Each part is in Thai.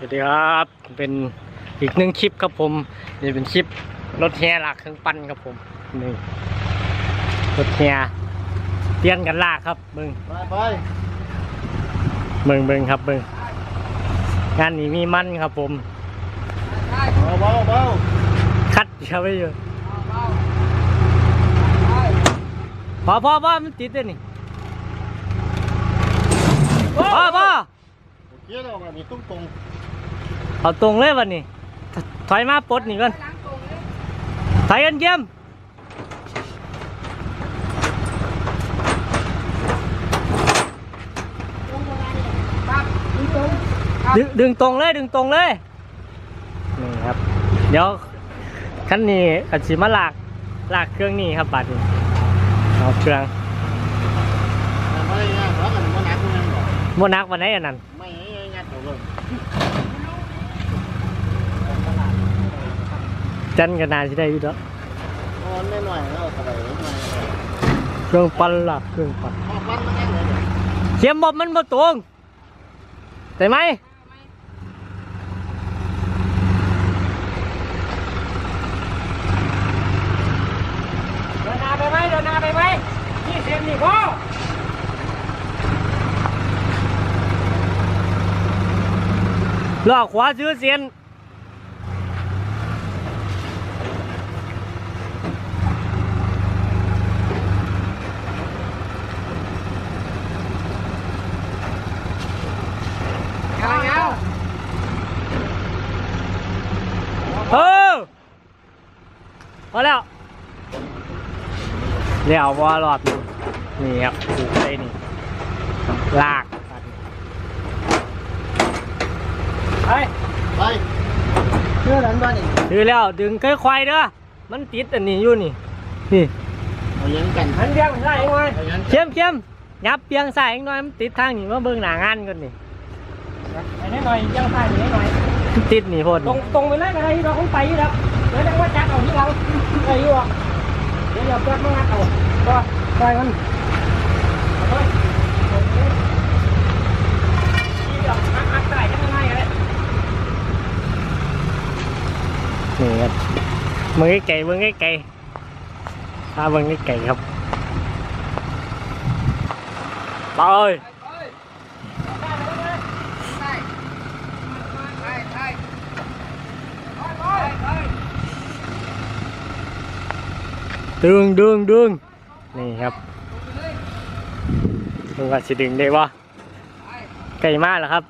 สวัสดีครับ เป็นอีกหนึ่งคลิปครับผมนี่เป็นคลิปรถแห่ลากเครื่องปั้นครับผมนี่รถแห่เตียนกันลากครับเบิ้งไปไปเบิ้งเบิ้งครับเบิ้งงานนี้มีมันครับผมเบาเบาเบาคัดเดียวไปอยู่พอพอพอมันติดเลยนี่พอพอโอเคแล้วอันนี้ตุ้งตรง เอาตรงเลยวันนี้ถถอยมาปลดนี่ก่อนถอยกันเยี่ยมดึงดึงตรงเลยดึงตรงเลยนี่ครับ เดี๋ยวคันนี้อัดสิมาลากลากเครื่องนี้ครับบัดนี้เอาเครื่องแต่ไม่ง่ายเพราะมันมันหนักมันหรอกโมนักวันไหนอันนั้นไม่ง่ายๆตัวเลย จันกันนาสิได้อยู่แล้วนอนไม่หน่อยแล้วสบายไม่หน่อยเครื่องปั่นลากเครื่องปั่นพอปั้นมันแน่เลยเข็มบบมันบ่ตรงได้ไหมเดินหน้าไปไหมเดินหน้าไปไหมนี่เสียงนี่พ่อลอกขวาซื้อเสียน เอาเอา เออพอแล้ว เลี้ยวว่ารอบนี้นี่ครับผูกไปนี่ลากไปไปเชื่อดันบ้านนี่ดือแล้วดึงค่อยๆเด้อมันติดอันนี้อยู่นี่นี่เอายังกันหันเบียงใส่เองหน่อยเอายังเข้มเข้มยับเบียงใส่เองหน่อยมันติดทางนี่มาเบิ่งหน้างานก่อนนี่ไอ้นี่หน่อยยังใส่หน่อยหน่อยมันติดนี่โพดตรงตรงไปเลยก็ได้เราคงไปอยู่แล้วเดี๋ยวจะว่าจักเอาที่เราไปอยู่อะเดี๋ยวเดี๋ยวแป๊บมางัดเอาก็ไปมันเอาไปนี่เดี๋ยวงัดงัดใส่ยังไงเลยนี่ครับมึงไก่มึงไก่พามึงไก่ครับไปเอ้ย ดึงดึงดึงนี่ครับมึงว่าสิดึงได้ปะไก่มากเหรอครับ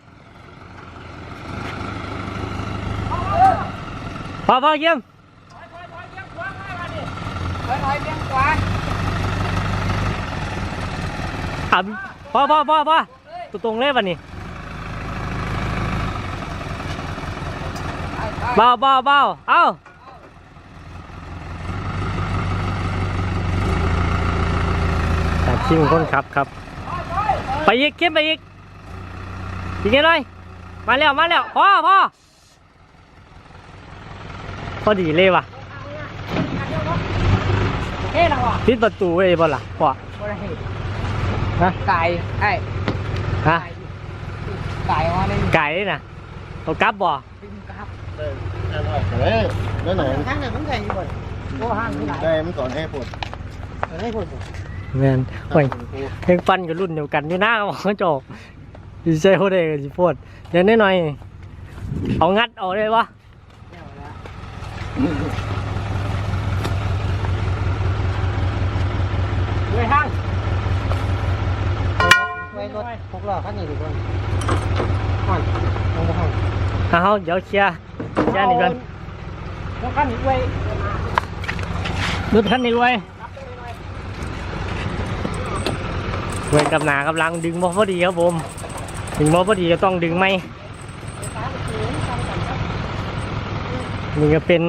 พอพอเยี่ยมอะพอพอพอพอตัวตรงเลยวันนี้เบาเบาเบาเอ้า แต่ชิมคนขับครับ ไปอีกเข้มไปอีกอีกนิดหน่อยมาแล้วมาแล้วพ่อพ่อพอดีเลยว่ะเฮ้ยเราอะปิดประตูไว้บ่ล่ะพ่อบ่ได้ฮะไก่ไอ้ฮะไก่ว่านี่ไก่นี่นะเอากลับบ่ครับเออเฮ้ยแล้วไหนทั้งนั้นมันไก่อยู่บ่โอ้ห้างที่ไหนได้มันสอนให้ปวดได้ผล แม่นโอ้ยเพลงฟันกับรุ่นเดียวกันอยู่หน้าของเขาจอกดีใจโคตรเด็กสิโพดเดี๋ยวนิดหน่อย เอางัดเอาได้ปะด้วยห้างไว้รถพกล้อคันนี้ดีกว่าห้างลงมาห้างเอาเดี๋ยวเคลียร์เคลียร์นี่ก่อนแล้วคันนี้ไว้รถคันนี้ไว้ เว้ยกับหนากำลังดึงบ่พอดีครับผม ดึงบ่พอดีก็ต้องดึงไหมนี่ก็เป็น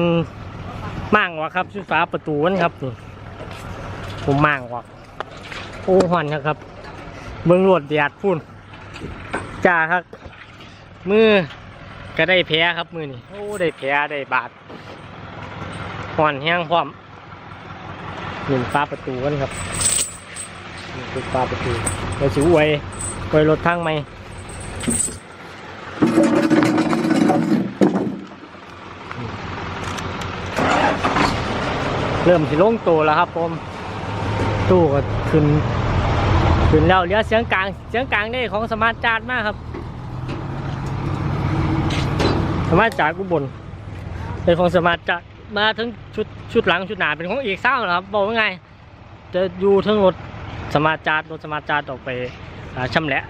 ม่างวะครับชุดฟ้าประตูนั่นครับ ผมม่างวะโอ้หอนครับครับเมืองรวดเดียดพุ่นจ้าครับ มือก็ได้แพ้ครับมือนี่โอ้ได้แพ้ได้บาดหอนแห้งพร้อมนี่ฟ้าประตูกันครับ ปลดฝาประตูเราสิอวยอวยรถทั้งไหมเริ่มสิลงตัวแล้วครับผม ตู้ก็ขึ้นขึ้นแล้วเหลือเสียงกลางเสียงกลางได้ของสมาร์ทจาร์มากครับ สมาร์ทจาร์กุบลเป็นของสมาร์ทจาร์มาถึงชุดชุดหลังชุดหนาเป็นของเอกเศร้านะครับบอกว่าไง จะอยู่ทั้งหมด สมาร์ทจาร์ดรถสมาร์ทจาร์ดออกไปอ่าชำแหละ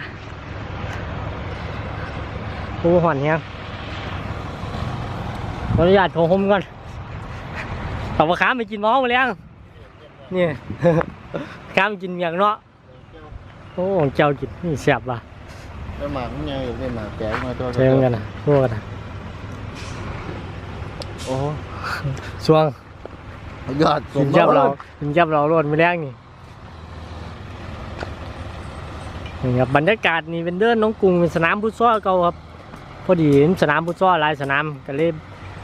ผู้หอนเนี่ยขออนุญาตโทรผมก่อนเอาปลาค้ามไปกินหม้อมาแล้วนี่ค้ามไปกินเมียงเนาะโอ้ของเจ้ากินนี่เสียบว่ะได้หมากมันไงได้หมากแก่มาตัวเจอกันนะทั่วกันนะโอ้ช่วงยอดกินจับเรากินจับเราโลดไม่แรงนี่ นี่ครับบรรยากาศนี่เป็นเดินน้องกรุงเป็นสนามฟุตซอลเก่าครับพอดีเห็นสนามฟุตซอลหลายสนามก็เลย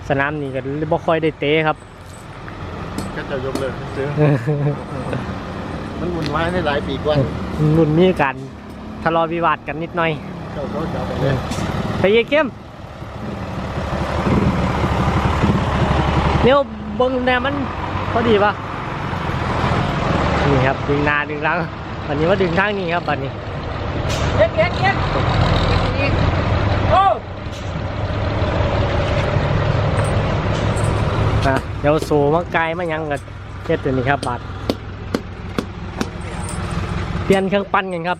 สนามนี่ก็เลยบ่ค่อยได้เตะครับก็จะยกเลิกซื้อมันวุ่นวายในหลายปีกว่ารุ่นมีการทะเลาะวิวาทกันนิดหน่อยเจ้าเขาจะเอาไปเลยไปเยี่เข้มเนี่ยเบิ้งแนวมันพอดีปะนี่ครับดึงหนาดึงหลังวันนี้ว่าดึงทางนี้ครับวันนี้ เย็นเย็นเย็นโอ้นะเดี๋ยวโซมาไกลมายังกับเฮ็ดตัวนี้ครับบาทเปลี่ยนเครื่องปั้นกันครับ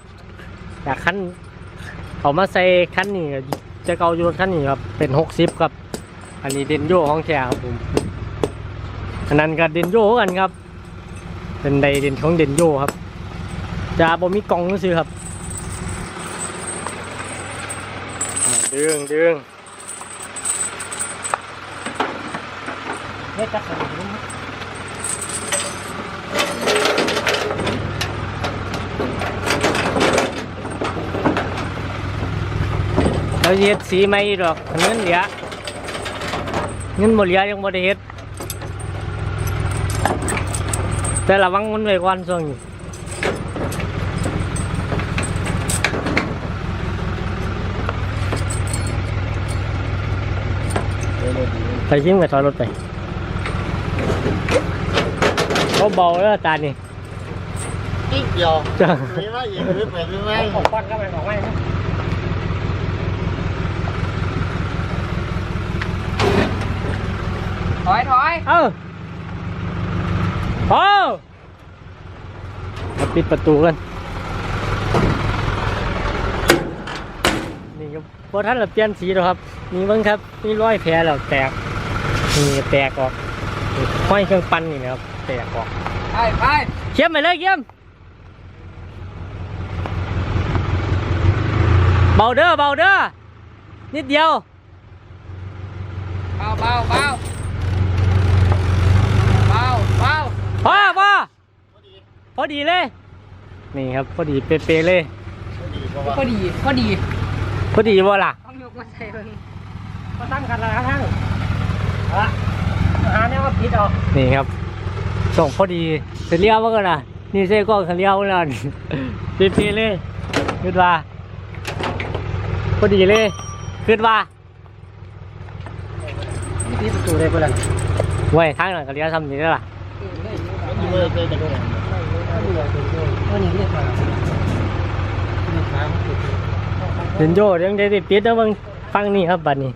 จากคันเอามาใส่คันนี้จะเกาอยู่คันนี้ครับเป็นหกสิบครับ อันนี้เดนโยของแท้ครับผมอันนั้นก็เดนโยกันครับ เป็นไดเดนของเดนโยครับ จะบ่มีกล่องซื้อครับ อ่าดึงดึงเฮ็ดจักรเราสิเฮ็ดสีไม่ดอกเงินเหลือเงินบ่เหลือยังบ่ ได้เฮ็ดแต่ระวังมันไว้ก่อนช่วงนี้ไปชิมกับถอยรถไปเขาเบาแล้วตานี่กิ๊กเดียวจ้ามีไหมอีกหรือเปล่าหรือไม่ของควันก็ไปของไม่นะถอยถอยเอ้าพอมาปิดประตูกัน นี่ครับพอท่านเราเปลี่ยนสีแล้วครับ นี่เบ้างครับ นี่ร้อยแผลแล้วแตก นี่แตกออกนี่ห้อยเครื่องปั้นนี่นะครับแตกออกไปไปเขียมไปเลยเขียมเบาเด้อเบาเด้อนิดเดียวเบาเบาเบาเบาเบาพอพอพอดีเลย นี่ครับพอดีเป๊ะๆเลยดีเพราะว่าพอดีพอดีพอดีบ่ล่ะต้องยกมาใส่เพิ่งมาตั้งกันแล้วทั้ง ฮะหาแนวว่าผิดออกนี่ครับ ส่งพอดีเสเลี้ยวมาก่อนนะนี่เส้กล้องเสเลี้ยวแล้วนี่เป๊ะๆเลยขึ้นว่าพอดีเลยขึ้นว่าที่ประตูได้ปะล่ะไว้ทางหลังก็เลี้ยวทำนี้แล้วล่ะมันอยู่เลยเป็นตะกั่ววันนี้เรียกมาเดินโยเรื่องได้ติดปิดนะเบางฟังนี่ครับบัดนี้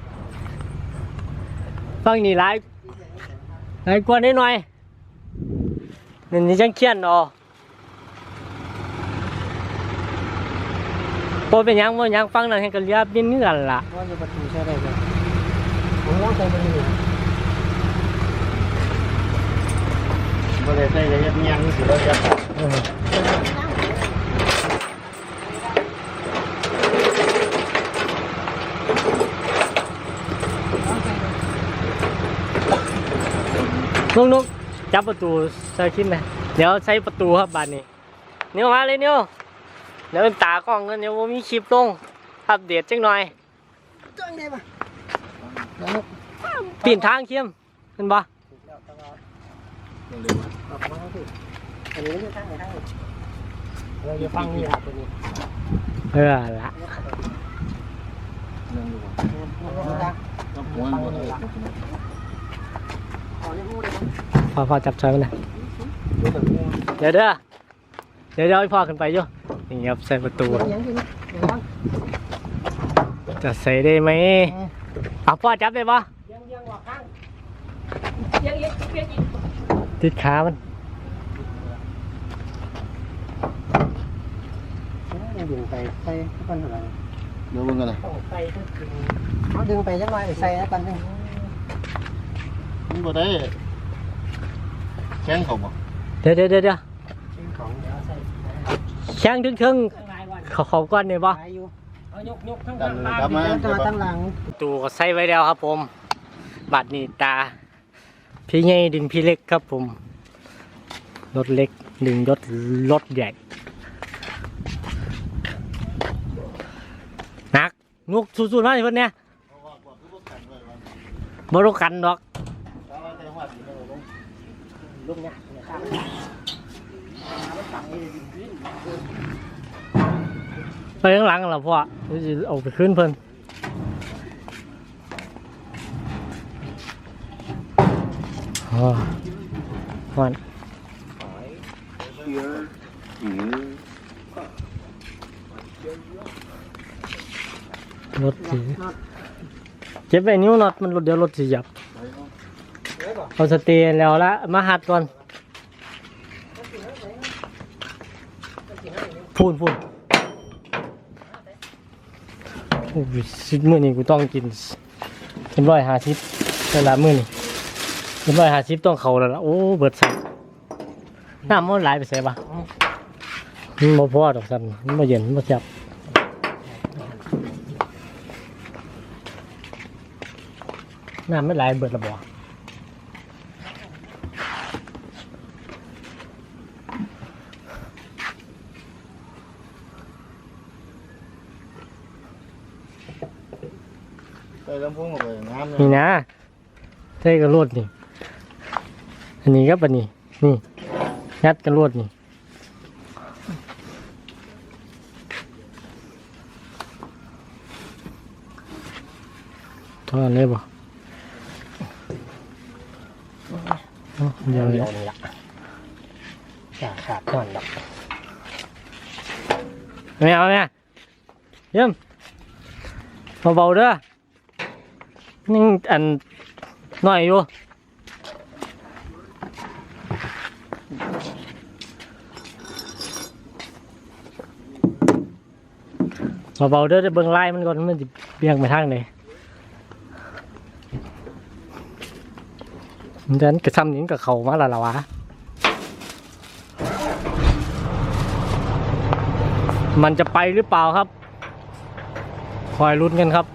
ฟังนี่หลายหลายกว่านิดหน่อยนี่นี่จังเขียนเอ๋อพอเป็นหยังบ่หยังฟังนั่นให้กันเรียบนิดนึงกันล่ะว่าจะประตูใช่ได้ไหมผมว่าคงมันอยู่บ่ได้ใส่เลยยังยังสิเราจะ เออ นุกนุกจับประตูใส่ขึ้นนะเดี๋ยวใช้ประตูครับบานนี้นิ้วมาเลยนิ้วเดี๋ยวเป็นตากล้องกันเดี๋ยวผมมีคลิปลงอัปเดตจังหน่อยจังได้ปะปีนทางเคียมเห็นปะอันนี้ไม่ใช่ทางไหนทางเราจะฟังนี่ครับตัวนี้เออละ พ่อพ่อจับชอยมันนะเดี๋ยวเด้อเดี๋ยวเดี๋ยวให้พ่อขึ้นไปอยู่นี่ครับใส่ประตูยังอยู่นะเดี๋ยวก่อนจะใส่ได้ไหมอะพ่อจับได้ปะยังยังหัวข้างยังยังยังยังติดขามันดึงไปใส่ก้อนอะไรเดี๋ยวเบิ่งกันนะต้องไปก็คือเอาดึงไปจังหน่อยใส่แล้วกันนึง มันบ่ได้แข้งเขาบ่เดี๋ยวเดี๋ยวเดี๋ยวเดี๋ยวของเดี๋ยวใส่แข้งถึงถึงข้างในวันเขาเขาก้อนเนี่ยปะไปอยู่เอายกยกข้างดัล่านงกลับมาตัวตั้งหลังตูก็ใส่ไว้แล้วครับผม บัตรนี่ตา พี่ใหญ่ดึงพี่เล็กครับผม รถเล็กดึงรถรถใหญ่หนักงุกสู้ๆหน่อยเพื่อนเนี่ยบรุกันดอก ลูกเนี่ยเนะครับไปข้างหลังเหรอพ่อเดี๋ยวสิเอาไปขึ้นเพิ่นอ๋อนรถสีเจ็บไปนิ้วน็อตมันรถเดียวรถสีหยับ เอาสเตียนแล้วละมาหัดก่อนพูนพูนโอ้ยสิบมื้อนี้กูต้องกินเป็นร้อยห้าสิบแต่ละมื้อนี่เป็นร้อยห้าสิบต้องเขาแล้วล่ะโอ้เบิดสันน้ำมันไหลายไปใส่ปะมันบ่พอดอกสันมันบ่เย็นมันบ่แซ่บน้ำไม่ไหลายเบิดละบ่ใส่ลำโพงเข้าไปน้ำนี่เนี่ยนะใช่กระโลดนี่ อันนี้ก็ปะนี่นี่ยัดกระโลดนี่ทอดเลยบ่เอาเดี๋ยวเดีเดี๋ยยววนี่ละอย่าขาดก่อนดอกไม่เอาเนี่ยเยี่ยมเบาๆเด้อ นี่อันน่อยอยู่เบาๆเด้อเดี๋ยเบิ่งไล่มันก่อนมันจะเบี่ยงไปทางไหนมันกระซ้ำนี้กับเขามาละละวะมันจะไปหรือเปล่าครับ คอยลุ้นกันครับ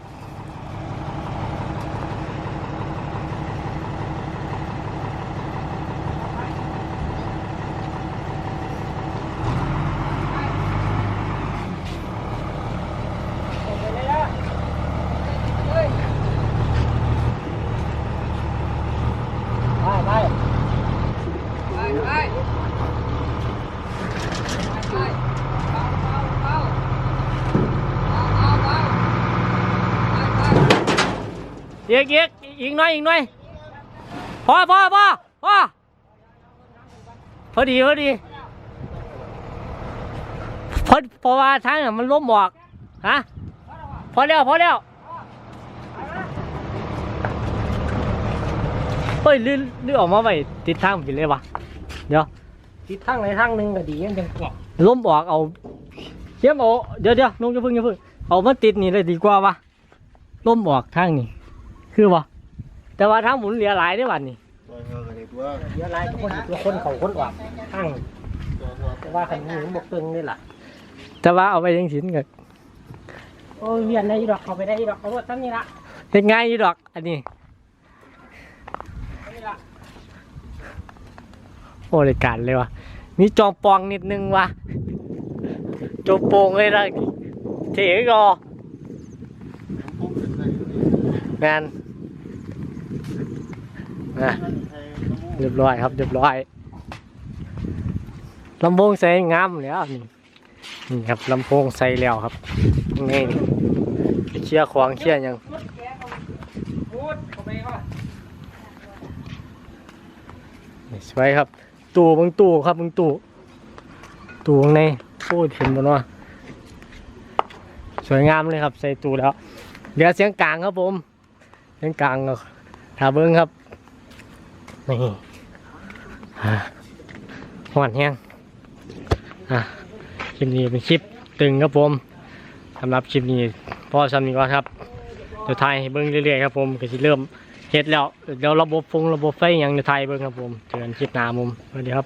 อีกอีกอีกหน่อยอีกหน่อยพอพอพอพอพอดีพอดีพอเพราะว่าทางน่ะมันล้มบอกฮะพอแล้วพอแล้วเฮ้ยลื่นลื่นออกมาไว้ติดทางผิดเลยวะเดี๋ยวทิศทางไหนทางหนึ่งก็ดียังจังกว่าล้มบอกเอาเยี่ยมเอาเดี๋ยวเดี๋ยวนุ่งจะพึ่งจะพึ่งเอามาติดนี่เลยดีกว่าวะล้มบอกทางนี่ คือวะแต่ว่าทางหมุนเหลือหลายได้อวันนี้ปล่อยเงากันดีกว่าเดี๋ยวลายคนตัวคนเขาคนออกทางแต่ว่าคันนี้บกตึงนี่แหละแต่ว่าเอาไปยังสินกับโอ้ยเรียนได้ดอกเขาไปได้ดอกเอารถตั้งนี่ละเฮ็ดง่ายอยู่ดอกอันนี้นี่ละโอ้รายการเลยวะมีจอมปองนิดนึงวะจอมโปงเลยนะเจ๋กอปุ๊บเป็นไรแม นะเรียบร้อยครับเรียบร้อยลำโพงใส่งามแล้วนี่นี่ครับลำโพงใส่แล้วครับนี่เคลียร์ของเคลียร์ยังพูดเขาไปว่าสวยครับ ตู้บางตู้ครับบางตู้ตู้ข้างในโอ้ยเห็นบนว่าสวยงามเลยครับ ใส่ตู้แล้วเหลือเสียงกลางครับผม เสียงกลางก็ถาเบิ้งครับ นี่าหวานแห้งอะคลิปนี้เป็นคลิปตึงครับผมสำหรับคลิปนี้พอสำนี้ก่อนครับเดี๋ยวไทยเบิ้งเรื่อยๆครับผมก็จะเริ่มเฮ็ดแล้วเดี๋ยวระบบฟงระบบไฟอย่างเดี๋ยวไทยเบิ้งครับผมเจอกันคลิปหน้าผมสวัสดีครับ